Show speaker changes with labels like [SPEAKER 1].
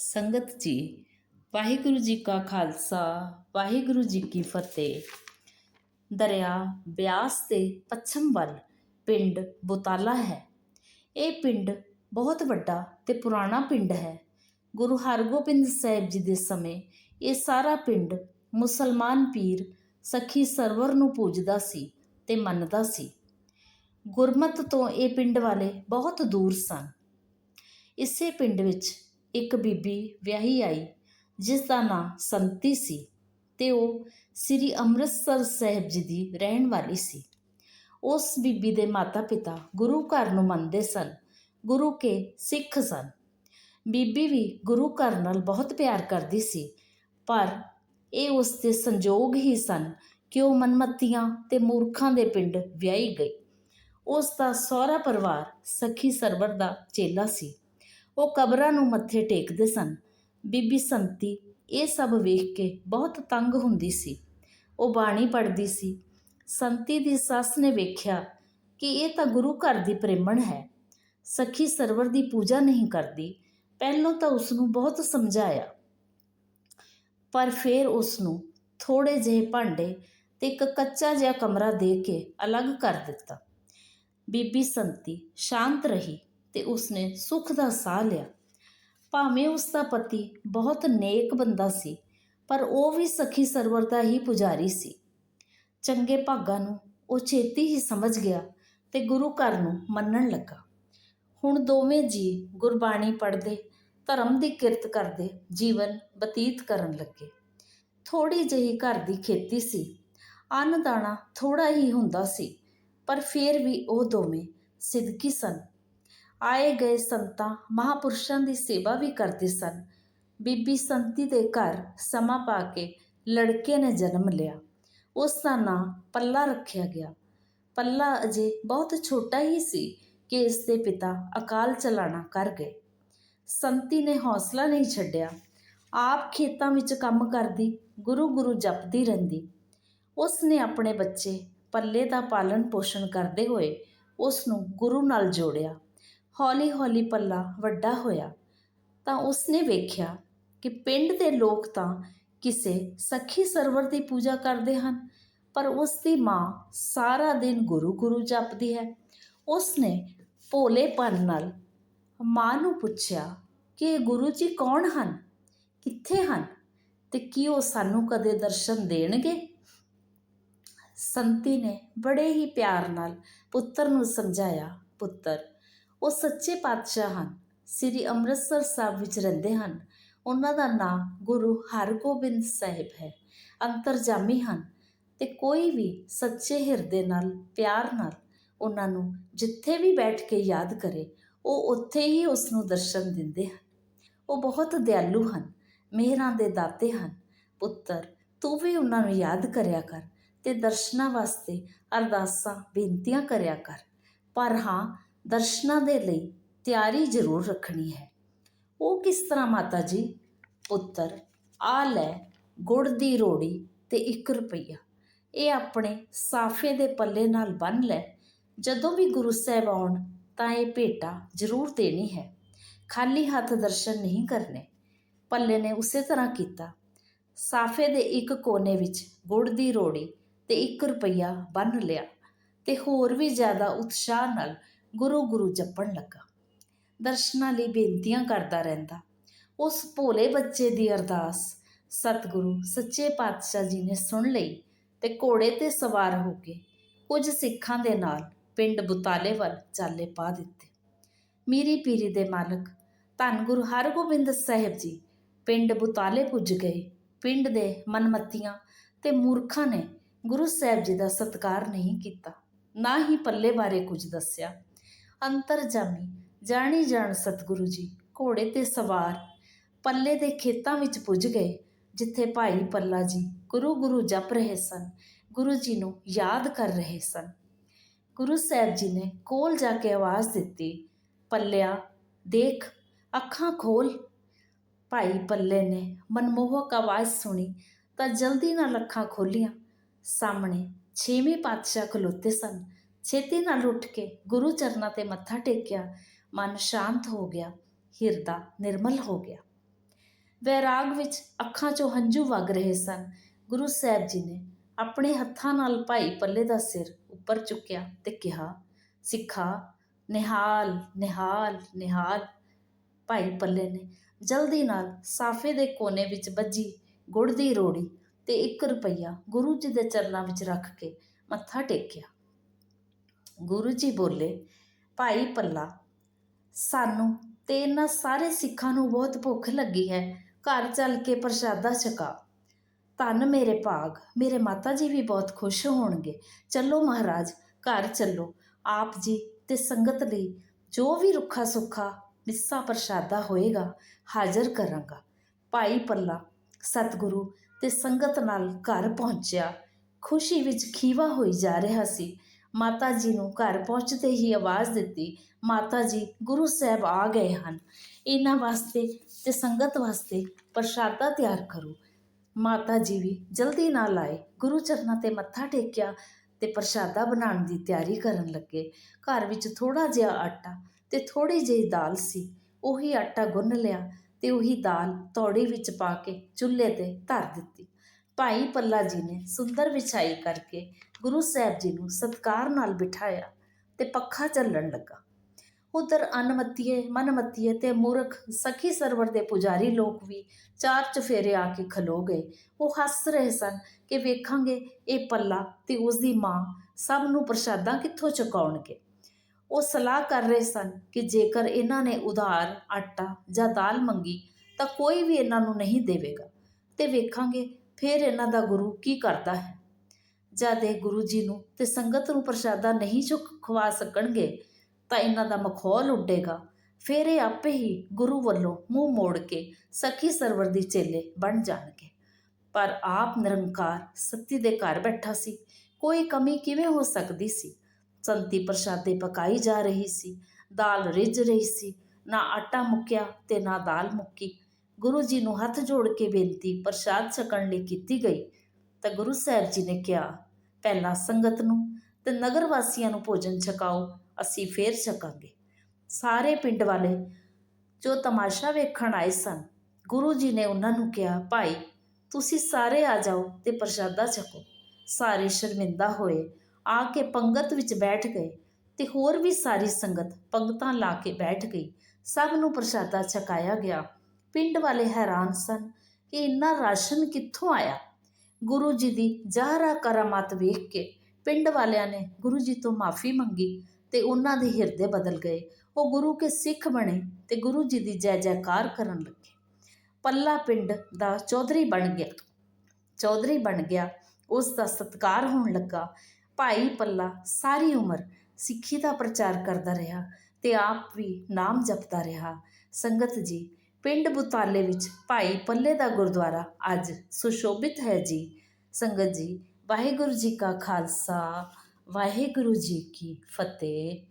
[SPEAKER 1] ਸੰਗਤ ਜੀ, ਵਾਹਿਗੁਰੂ ਜੀ ਕਾ ਖਾਲਸਾ, ਵਾਹਿਗੁਰੂ ਜੀ ਕੀ ਫਤਿਹ। ਦਰਿਆ ਬਿਆਸ ਦੇ ਪੱਛਮ ਵੱਲ ਪਿੰਡ ਬੁਤਾਲਾ ਹੈ। ਇਹ ਪਿੰਡ ਬਹੁਤ ਵੱਡਾ ਤੇ ਪੁਰਾਣਾ ਪਿੰਡ ਹੈ। ਗੁਰੂ ਹਰਗੋਬਿੰਦ ਸਾਹਿਬ ਜੀ ਦੇ ਸਮੇਂ ਇਹ ਸਾਰਾ ਪਿੰਡ ਮੁਸਲਮਾਨ ਪੀਰ ਸਖੀ ਸਰਵਰ ਨੂੰ ਪੂਜਦਾ ਸੀ ਤੇ ਮੰਨਦਾ ਸੀ। ਗੁਰਮਤ ਤੋਂ ਇਹ ਪਿੰਡ ਵਾਲੇ ਬਹੁਤ ਦੂਰ ਸਨ। ਇਸੇ ਪਿੰਡ ਵਿੱਚ ਇੱਕ ਬੀਬੀ ਵਿਆਹੀ ਆਈ, ਜਿਸ ਦਾ ਨਾਂ ਸੰਤੀ ਸੀ ਤੇ ਉਹ ਸ੍ਰੀ ਅੰਮ੍ਰਿਤਸਰ ਸਾਹਿਬ ਜੀ ਦੀ ਰਹਿਣ ਵਾਲੀ ਸੀ। ਉਸ ਬੀਬੀ ਦੇ ਮਾਤਾ-ਪਿਤਾ ਗੁਰੂ ਘਰ ਨੂੰ ਮੰਨਦੇ ਸਨ, ਗੁਰੂ ਕੇ ਸਿੱਖ ਸਨ। ਬੀਬੀ ਵੀ ਗੁਰੂ ਘਰ ਨਾਲ ਬਹੁਤ ਪਿਆਰ ਕਰਦੀ ਸੀ, ਪਰ ਇਹ ਉਸ ਦੇ ਸੰਜੋਗ ਹੀ ਸਨ ਕਿ ਉਹ ਮਨਮੱਤੀਆਂ ਤੇ ਮੂਰਖਾਂ ਦੇ ਪਿੰਡ ਵਿਆਹੀ ਗਈ। ਉਸ ਦਾ ਸਹੁਰਾ ਪਰਿਵਾਰ ਸਖੀ ਸਰਵਰ ਦਾ ਚੇਲਾ ਸੀ। ਉਹ ਕਬਰਾਂ ਨੂੰ ਮੱਥੇ ਟੇਕਦੇ ਸਨ। ਬੀਬੀ ਸੰਤੀ ਇਹ ਸਭ ਵੇਖ ਕੇ ਬਹੁਤ ਤੰਗ ਹੁੰਦੀ ਸੀ। ਉਹ ਬਾਣੀ ਪੜ੍ਹਦੀ ਸੀ। ਸੰਤੀ ਦੀ ਸੱਸ ਨੇ ਵੇਖਿਆ ਕਿ ਇਹ ਤਾਂ ਗੁਰੂ ਘਰ ਦੀ ਪ੍ਰੇਮਣ ਹੈ। ਸਖੀ ਸਰਵਰ ਦੀ ਪੂਜਾ ਨਹੀਂ ਕਰਦੀ। ਪਹਿਲਾਂ ਤਾਂ ਉਸ ਨੂੰ ਬਹੁਤ ਸਮਝਾਇਆ। ਪਰ ਫਿਰ ਉਸ ਨੂੰ ਥੋੜੇ ਜਿਹੇ ਭਾਂਡੇ ਤੇ ਇੱਕ ਕੱਚਾ ਜਿਹਾ ਕਮਰਾ ਦੇ ਕੇ ਅਲੱਗ ਕਰ ਦਿੱਤਾ। ਬੀਬੀ ਸੰਤੀ ਸ਼ਾਂਤ ਰਹੀ। ਤੇ ਉਸਨੇ ਸੁੱਖ ਦਾ ਸਾਹ ਲਿਆ। ਭਾਵੇਂ ਉਸ ਦਾ ਪਤੀ ਬਹੁਤ ਨੇਕ ਬੰਦਾ ਸੀ, ਪਰ ਉਹ ਵੀ ਸਖੀ ਸਰਵਰ ਦਾ ਹੀ ਪੁਜਾਰੀ ਸੀ। ਚੰਗੇ ਭਾਗਾਂ ਨੂੰ ਉਹ ਛੇਤੀ ਹੀ ਸਮਝ ਗਿਆ ਤੇ ਗੁਰੂ ਘਰ ਨੂੰ ਮੰਨਣ ਲੱਗਾ। ਹੁਣ ਦੋਵੇਂ ਜੀ ਗੁਰਬਾਣੀ ਪੜ੍ਹਦੇ, ਧਰਮ ਦੀ ਕਿਰਤ ਕਰਦੇ, ਜੀਵਨ ਬਤੀਤ ਕਰਨ ਲੱਗੇ। ਥੋੜੀ ਜਿਹੀ ਘਰ ਦੀ ਖੇਤੀ ਸੀ ਅੰਨ ਦਾਣਾ ਥੋੜਾ ਹੀ ਹੁੰਦਾ ਸੀ, ਪਰ ਫਿਰ ਵੀ ਉਹ ਦੋਵੇਂ ਸਿੱਧਕੀ ਸਨ। ਆਏ ਗਏ ਸੰਤਾਂ ਮਹਾਪੁਰਸ਼ਾਂ ਦੀ ਸੇਵਾ ਵੀ ਕਰਦੇ ਸਨ। ਬੀਬੀ ਸੰਤੀ ਦੇ ਘਰ ਸਮਾਂ ਪਾ ਕੇ ਲੜਕੇ ਨੇ ਜਨਮ ਲਿਆ। ਉਸ ਦਾ ਨਾਂ ਪੱਲਾ ਰੱਖਿਆ ਗਿਆ। ਪੱਲਾ ਅਜੇ ਬਹੁਤ ਛੋਟਾ ਹੀ ਸੀ ਕਿ ਇਸ ਦੇ ਪਿਤਾ ਅਕਾਲ ਚਲਾਣਾ ਕਰ ਗਏ। ਸੰਤੀ ਨੇ ਹੌਸਲਾ ਨਹੀਂ ਛੱਡਿਆ। ਆਪ ਖੇਤਾਂ ਵਿੱਚ ਕੰਮ ਕਰਦੀ, ਗੁਰੂ ਗੁਰੂ ਜਪਦੀ ਰਹਿੰਦੀ। ਉਸ ਨੇ ਆਪਣੇ ਬੱਚੇ ਪੱਲੇ ਦਾ ਪਾਲਣ ਪੋਸ਼ਣ ਕਰਦੇ ਹੋਏ ਉਸ ਨੂੰ ਗੁਰੂ ਨਾਲ ਜੋੜਿਆ। ਹੌਲੀ-ਹੌਲੀ ਪੱਲਾ ਵੱਡਾ ਹੋਇਆ। ਤਾਂ ਉਸਨੇ ਵੇਖਿਆ ਕਿ ਪਿੰਡ ਦੇ ਲੋਕ ਤਾਂ ਕਿਸੇ ਸਖੀ ਸਰਵਰ ਦੀ ਪੂਜਾ ਕਰਦੇ ਹਨ, ਪਰ ਉਸ ਦੀ ਮਾਂ ਸਾਰਾ ਦਿਨ ਗੁਰੂ ਗੁਰੂ ਜਪਦੀ ਹੈ। ਉਸਨੇ ਭੋਲੇਪਨ ਨਾਲ ਮਾਂ ਨੂੰ ਪੁੱਛਿਆ ਕਿ ਗੁਰੂ ਜੀ ਕੌਣ ਹਨ? ਕਿੱਥੇ ਹਨ? ਤੇ ਕੀ ਉਹ ਸਾਨੂੰ ਕਦੇ ਦਰਸ਼ਨ ਦੇਣਗੇ? ਸੰਤੀ ਨੇ ਬੜੇ ਹੀ ਪਿਆਰ ਨਾਲ ਪੁੱਤਰ ਨੂੰ ਸਮਝਾਇਆ, ਪੁੱਤਰ ਉਹ ਸੱਚੇ ਪਾਤਸ਼ਾਹ ਹਨ। ਸ੍ਰੀ ਅੰਮ੍ਰਿਤਸਰ ਸਾਹਿਬ ਵਿੱਚ ਰਹਿੰਦੇ ਹਨ। ਉਹਨਾਂ ਦਾ ਨਾਮ ਗੁਰੂ ਹਰਗੋਬਿੰਦ ਸਾਹਿਬ ਹੈ। ਅੰਤਰਜਾਮੀ ਹਨ ਤੇ ਕੋਈ ਵੀ ਸੱਚੇ ਹਿਰਦੇ ਨਾਲ, ਪਿਆਰ ਨਾਲ ਉਹਨਾਂ ਨੂੰ ਜਿੱਥੇ ਵੀ ਬੈਠ ਕੇ ਯਾਦ ਕਰੇ, ਉਹ ਉੱਥੇ ਹੀ ਉਸ ਨੂੰ ਦਰਸ਼ਨ ਦਿੰਦੇ ਹਨ। ਉਹ ਬਹੁਤ ਦਿਆਲੂ ਹਨ, ਮਿਹਰਾਂ ਦੇ ਦਾਤੇ ਹਨ। ਪੁੱਤਰ, ਤੂੰ ਵੀ ਉਹਨਾਂ ਨੂੰ ਯਾਦ ਕਰਿਆ ਕਰ ਤੇ ਦਰਸ਼ਨਾਂ ਵਾਸਤੇ ਅਰਦਾਸਾਂ, ਬੇਨਤੀਆਂ ਕਰਿਆ ਕਰ। ਪਰ ਹਾਂ ਦਰਸ਼ਨਾਂ ਦੇ ਲਈ ਤਿਆਰੀ ਜ਼ਰੂਰ ਰੱਖਣੀ ਹੈ। ਉਹ ਕਿਸ ਤਰ੍ਹਾਂ ਮਾਤਾ ਜੀ? ਪੁੱਤਰ ਆ ਲੈ, ਗੁੜ ਦੀ ਰੋੜੀ ਤੇ 1 ਰੁਪਈਆ। ਇਹ ਆਪਣੇ ਸਾਫੇ ਦੇ ਪੱਲੇ ਨਾਲ ਬੰਨ ਲੈ। ਜਦੋਂ ਵੀ ਗੁਰੂ ਸਾਹਿਬ ਆਉਣ ਤਾਂ ਇਹ ਭੇਟਾ ਜ਼ਰੂਰ ਦੇਣੀ ਹੈ। ਖਾਲੀ ਹੱਥ ਦਰਸ਼ਨ ਨਹੀਂ ਕਰਨੇ। ਪੱਲੇ ਨੇ ਉਸੇ ਤਰ੍ਹਾਂ ਕੀਤਾ। ਸਾਫੇ ਦੇ ਇੱਕ ਕੋਨੇ ਵਿੱਚ ਗੁੜ ਦੀ ਰੋੜੀ ਤੇ 1 ਰੁਪਈਆ ਬੰਨ ਲਿਆ ਤੇ ਹੋਰ ਵੀ ਜ਼ਿਆਦਾ ਉਤਸ਼ਾਹ ਨਾਲ ਗੁਰੂ ਗੁਰੂ ਜਪਣ ਲੱਗਾ। ਦਰਸ਼ਨਾਂ ਲਈ ਬੇਨਤੀਆਂ ਕਰਦਾ ਰਹਿੰਦਾ। ਉਸ ਭੋਲੇ ਬੱਚੇ ਦੀ ਅਰਦਾਸ ਸਤਿਗੁਰੂ, ਸੱਚੇ ਪਾਤਸ਼ਾਹ ਜੀ ਨੇ ਸੁਣ ਲਈ ਤੇ ਘੋੜੇ ਤੇ ਸਵਾਰ ਹੋ ਕੇ ਕੁਝ ਸਿੱਖਾਂ ਦੇ ਨਾਲ ਪਿੰਡ ਬੁਤਾਲੇ ਵੱਲ ਚਾਲੇ ਪਾ ਦਿੱਤੇ। ਮੀਰੀ ਪੀਰੀ ਦੇ ਮਾਲਕ ਧੰਨ ਗੁਰੂ ਹਰਗੋਬਿੰਦ ਸਾਹਿਬ ਜੀ ਪਿੰਡ ਬੁਤਾਲੇ ਪੁੱਜ ਗਏ। ਪਿੰਡ ਦੇ ਮਨਮੱਤੀਆਂ ਤੇ ਮੂਰਖਾਂ ਨੇ ਗੁਰੂ ਸਾਹਿਬ ਜੀ ਦਾ ਸਤਿਕਾਰ ਨਹੀਂ ਕੀਤਾ, ਨਾ ਹੀ ਪੱਲੇ ਬਾਰੇ ਕੁਝ ਦੱਸਿਆ। ਅੰਤਰਜਾਮੀ ਜਾਣੀ ਜਾਣ ਸਤਿਗੁਰੂ ਜੀ, ਘੋੜੇ ਤੇ ਸਵਾਰ। ਪੱਲੇ ਦੇ ਖੇਤਾਂ ਵਿੱਚ ਪੁੱਜ ਗਏ, ਜਿੱਥੇ ਭਾਈ ਪੱਲਾ ਜੀ ਗੁਰੂ ਗੁਰੂ ਜਪ ਰਹੇ ਸਨ, ਗੁਰੂ ਜੀ ਨੂੰ ਯਾਦ ਕਰ ਰਹੇ ਸਨ। ਗੁਰੂ ਸਾਹਿਬ ਜੀ ਨੇ ਕੋਲ ਜਾ ਕੇ ਆਵਾਜ਼ ਦਿੱਤੀ, ਪੱਲਿਆ, ਦੇਖ, ਅੱਖਾਂ ਖੋਲ। ਭਾਈ ਪੱਲੇ ਨੇ ਮਨਮੋਹਕ ਆਵਾਜ਼ ਸੁਣੀ, ਤਾਂ ਜਲਦੀ ਨਾਲ ਅੱਖਾਂ ਖੋਲੀਆਂ। ਸਾਹਮਣੇ ਛੇਵੇਂ ਪਾਤਸ਼ਾਹ ਖਲੋਤੇ ਸਨ ਛੇਤੀ ਨਾਲ ਉੱਠ ਕੇ ਗੁਰੂ ਚਰਨਾਂ ਤੇ ਮੱਥਾ ਟੇਕਿਆ, ਮਨ ਸ਼ਾਂਤ ਹੋ ਗਿਆ, ਹਿਰਦਾ ਨਿਰਮਲ ਹੋ ਗਿਆ। ਵੈਰਾਗ ਵਿੱਚ ਅੱਖਾਂ 'ਚੋਂ ਹੰਝੂ ਵਗ ਰਹੇ ਸਨ। ਗੁਰੂ ਸਾਹਿਬ ਜੀ ਨੇ ਆਪਣੇ ਹੱਥਾਂ ਨਾਲ ਭਾਈ ਪੱਲੇ ਦਾ ਸਿਰ ਉੱਪਰ ਚੁੱਕਿਆ ਤੇ ਕਿਹਾ, ਸਿੱਖਾ, ਨਿਹਾਲ ਨਿਹਾਲ ਨਿਹਾਲ। ਭਾਈ ਪੱਲੇ ਨੇ ਜਲਦੀ ਨਾਲ ਸਾਫੇ ਦੇ ਕੋਨੇ ਵਿੱਚ ਵੱਜੀ ਗੁੜ ਦੀ ਰੋੜੀ ਤੇ 1 ਰੁਪਈਆ ਗੁਰੂ ਜੀ ਦੇ ਚਰਨਾਂ ਵਿੱਚ ਰੱਖ ਕੇ ਮੱਥਾ ਟੇਕਿਆ। ਗੁਰੂ ਜੀ ਬੋਲੇ, ਭਾਈ ਪੱਲਾ, ਸਾਨੂੰ ਤੇ ਇਹਨਾਂ ਸਾਰੇ ਸਿੱਖਾਂ ਨੂੰ ਬਹੁਤ ਭੁੱਖ ਲੱਗੀ ਹੈ, ਘਰ ਚੱਲ ਕੇ ਪ੍ਰਸ਼ਾਦਾ ਛਕਾ। ਧੰਨ ਮੇਰੇ ਭਾਗ, ਮੇਰੇ ਮਾਤਾ ਜੀ ਵੀ ਬਹੁਤ ਖੁਸ਼ ਹੋਣਗੇ। ਚੱਲੋ ਮਹਾਰਾਜ, ਘਰ ਚੱਲੋ। ਆਪ ਜੀ ਤੇ ਸੰਗਤ ਲਈ ਜੋ ਵੀ ਰੁੱਖਾ ਸੁੱਖਾ, ਮਿੱਸਾ ਪ੍ਰਸ਼ਾਦਾ ਹੋਏਗਾ, ਹਾਜ਼ਰ ਕਰਾਂਗਾ। ਭਾਈ ਪੱਲਾ, ਸਤਿਗੁਰੂ ਤੇ ਸੰਗਤ ਨਾਲ ਘਰ ਪਹੁੰਚਿਆ। ਖੁਸ਼ੀ ਵਿੱਚ ਖੀਵਾ ਹੋਈ ਜਾ ਰਿਹਾ ਸੀ। ਮਾਤਾ ਜੀ ਨੂੰ ਘਰ ਪਹੁੰਚਦੇ ਹੀ ਆਵਾਜ਼ ਦਿੱਤੀ, ਮਾਤਾ ਜੀ, ਗੁਰੂ ਸਾਹਿਬ ਆ ਗਏ ਹਨ। ਇਹਨਾਂ ਵਾਸਤੇ ਤੇ ਸੰਗਤ ਵਾਸਤੇ ਪ੍ਰਸ਼ਾਦਾ ਤਿਆਰ ਕਰੋ। ਮਾਤਾ ਜੀ ਵੀ ਜਲਦੀ ਨਾਲ ਆਏ, ਗੁਰੂ ਚਰਨਾਂ ਤੇ ਮੱਥਾ ਟੇਕਿਆ ਤੇ ਪ੍ਰਸ਼ਾਦਾ ਬਣਾਉਣ ਦੀ ਤਿਆਰੀ ਕਰਨ ਲੱਗੇ। ਘਰ ਵਿੱਚ ਥੋੜਾ ਜਿਹਾ ਆਟਾ ਤੇ ਥੋੜੀ ਜਿਹੀ ਦਾਲ ਸੀ। ਉਹੀ ਆਟਾ ਗੁੰਨ ਲਿਆ ਤੇ ਉਹੀ ਦਾਲ ਤੌੜੀ ਵਿੱਚ ਪਾ ਕੇ ਚੁੱਲ੍ਹੇ ਤੇ ਧਰ ਦਿੱਤੀ। ਭਾਈ ਪੱਲਾ ਜੀ ਨੇ ਸੁੰਦਰ ਵਿਛਾਈ ਕਰਕੇ ਗੁਰੂ ਸਾਹਿਬ ਜੀ ਨੂੰ ਸਤਿਕਾਰ ਨਾਲ ਬਿਠਾਇਆ ਤੇ ਪੱਖਾ ਚੱਲਣ ਲੱਗਾ। ਉਧਰ ਅਨਮਤੀਏ, ਮਨਮਤੀਏ ਤੇ ਮੂਰਖ ਸਖੀ ਸਰਵਰ ਦੇ ਪੁਜਾਰੀ ਲੋਕ ਵੀ ਚਾਰ ਚਫੇਰੇ ਆ ਕੇ ਖਲੋ ਗਏ। ਉਹ ਹੱਸ ਰਹੇ ਸਨ ਕਿ ਵੇਖਾਂਗੇ ਇਹ ਪੱਲਾ ਤੇ ਉਸ ਦੀ ਮਾਂ ਸਭ ਨੂੰ ਪ੍ਰਸ਼ਾਦਾ ਕਿੱਥੋਂ ਚੁਕਾਉਣਗੇ। ਉਹ ਸਲਾਹ ਕਰ ਰਹੇ ਸਨ ਕਿ ਜੇਕਰ ਇਹਨਾਂ ਨੇ ਉਧਾਰ, ਆਟਾ ਜਾਂ ਦਾਲ ਮੰਗੀ ਤਾਂ ਕੋਈ ਵੀ ਇਹਨਾਂ ਨੂੰ ਨਹੀਂ ਦੇਵੇਗਾ। ਤੇ ਵੇਖਾਂਗੇ ਫਿਰ ਇਹਨਾਂ ਦਾ ਗੁਰੂ ਕੀ ਕਰਦਾ ਹੈ? ਜਦ ਇਹ ਗੁਰੂ ਜੀ ਨੂੰ ਤੇ ਸੰਗਤ ਨੂੰ ਪ੍ਰਸ਼ਾਦਾ ਨਹੀਂ ਚੁੱਕ ਖਵਾ ਸਕਣਗੇ, ਤਾਂ ਇਹਨਾਂ ਦਾ ਮਖੌਲ ਉੱਡੇਗਾ। ਫਿਰ ਇਹ ਆਪੇ ਹੀ ਗੁਰੂ ਵੱਲੋਂ ਮੂੰਹ ਮੋੜ ਕੇ ਸਖੀ ਸਰਵਰ ਦੀ ਚੇਲੇ ਬਣ ਜਾਣਗੇ। ਪਰ ਆਪ ਨਿਰੰਕਾਰ ਸੱਤੀ ਦੇ ਘਰ ਬੈਠਾ ਸੀ। ਕੋਈ ਕਮੀ ਕਿਵੇਂ ਹੋ ਸਕਦੀ ਸੀ? ਸੰਤੀ ਪ੍ਰਸ਼ਾਦੇ ਪਕਾਈ ਜਾ ਰਹੀ ਸੀ, ਦਾਲ ਰਿੱਝ ਰਹੀ ਸੀ। ਨਾ ਆਟਾ ਮੁੱਕਿਆ ਤੇ ਨਾ ਦਾਲ ਮੁੱਕੀ। ਗੁਰੂ ਜੀ ਨੂੰ ਹੱਥ ਜੋੜ ਕੇ ਬੇਨਤੀ ਪ੍ਰਸ਼ਾਦ ਛਕਣ ਲਈ ਕੀਤੀ ਗਈ, ਤਾਂ ਗੁਰੂ ਸਾਹਿਬ ਜੀ ਨੇ ਕਿਹਾ, ਪਹਿਲਾਂ ਸੰਗਤ ਨੂੰ ਤੇ ਨਗਰ ਵਾਸੀਆਂ ਨੂੰ ਭੋਜਨ ਛਕਾਓ, ਅਸੀਂ ਫੇਰ ਛਕਾਂਗੇ। ਸਾਰੇ ਪਿੰਡ ਵਾਲੇ ਜੋ ਤਮਾਸ਼ਾ ਵੇਖਣ ਆਏ ਸਨ, ਗੁਰੂ ਜੀ ਨੇ ਉਹਨਾਂ ਨੂੰ ਕਿਹਾ, ਭਾਈ, ਤੁਸੀਂ ਸਾਰੇ ਆ ਜਾਓ ਤੇ ਪ੍ਰਸ਼ਾਦਾ ਛਕੋ। ਸਾਰੇ ਸ਼ਰਮਿੰਦਾ ਹੋਏ, ਆ ਕੇ ਪੰਗਤ ਵਿੱਚ ਬੈਠ ਗਏ ਤੇ ਹੋਰ ਵੀ ਸਾਰੀ ਸੰਗਤ ਪੰਗਤਾਂ ਲਾ ਕੇ ਬੈਠ ਗਈ। ਸਭ ਨੂੰ ਪ੍ਰਸ਼ਾਦਾ ਛਕਾਇਆ ਗਿਆ। ਪਿੰਡ ਵਾਲੇ ਹੈਰਾਨ ਸਨ ਕਿ ਇੰਨਾ ਰਾਸ਼ਨ ਕਿੱਥੋਂ ਆਇਆ? ਗੁਰੂ ਜੀ ਦੀ ਜ਼ਾਹਰਾ ਕਰਾਮਾਤ ਵੇਖ ਕੇ ਪਿੰਡ ਵਾਲਿਆਂ ਨੇ ਗੁਰੂ ਜੀ ਤੋਂ ਮਾਫੀ ਮੰਗੀ ਤੇ ਉਹਨਾਂ ਦੇ ਹਿਰਦੇ ਬਦਲ ਗਏ। ਉਹ ਗੁਰੂ ਕੇ ਸਿੱਖ ਬਣੇ ਤੇ ਗੁਰੂ ਜੀ ਦੀ ਜੈ ਜੈਕਾਰ ਕਰਨ ਲੱਗੇ। ਪੱਲਾ ਪਿੰਡ ਦਾ ਚੌਧਰੀ ਬਣ ਗਿਆ। ਚੌਧਰੀ ਬਣ ਗਿਆ। ਉਸ ਦਾ ਸਤਕਾਰ ਹੋਣ ਲੱਗਾ। ਭਾਈ ਪੱਲਾ ਸਾਰੀ ਉਮਰ ਸਿੱਖੀ ਦਾ ਪ੍ਰਚਾਰ ਕਰਦਾ ਰਿਹਾ ਤੇ ਆਪ ਵੀ ਨਾਮ ਜਪਦਾ ਰਿਹਾ। ਸੰਗਤ ਜੀ ਪਿੰਡ ਬੁਤਾਲੇ ਵਿੱਚ ਭਾਈ ਪੱਲੇ ਦਾ ਗੁਰਦੁਆਰਾ ਅੱਜ ਸੁਸ਼ੋਭਿਤ ਹੈ ਜੀ। ਸੰਗਤ ਜੀ, ਵਾਹਿਗੁਰੂ ਜੀ ਕਾ ਖਾਲਸਾ, ਵਾਹਿਗੁਰੂ ਜੀ ਕੀ ਫਤਿਹ।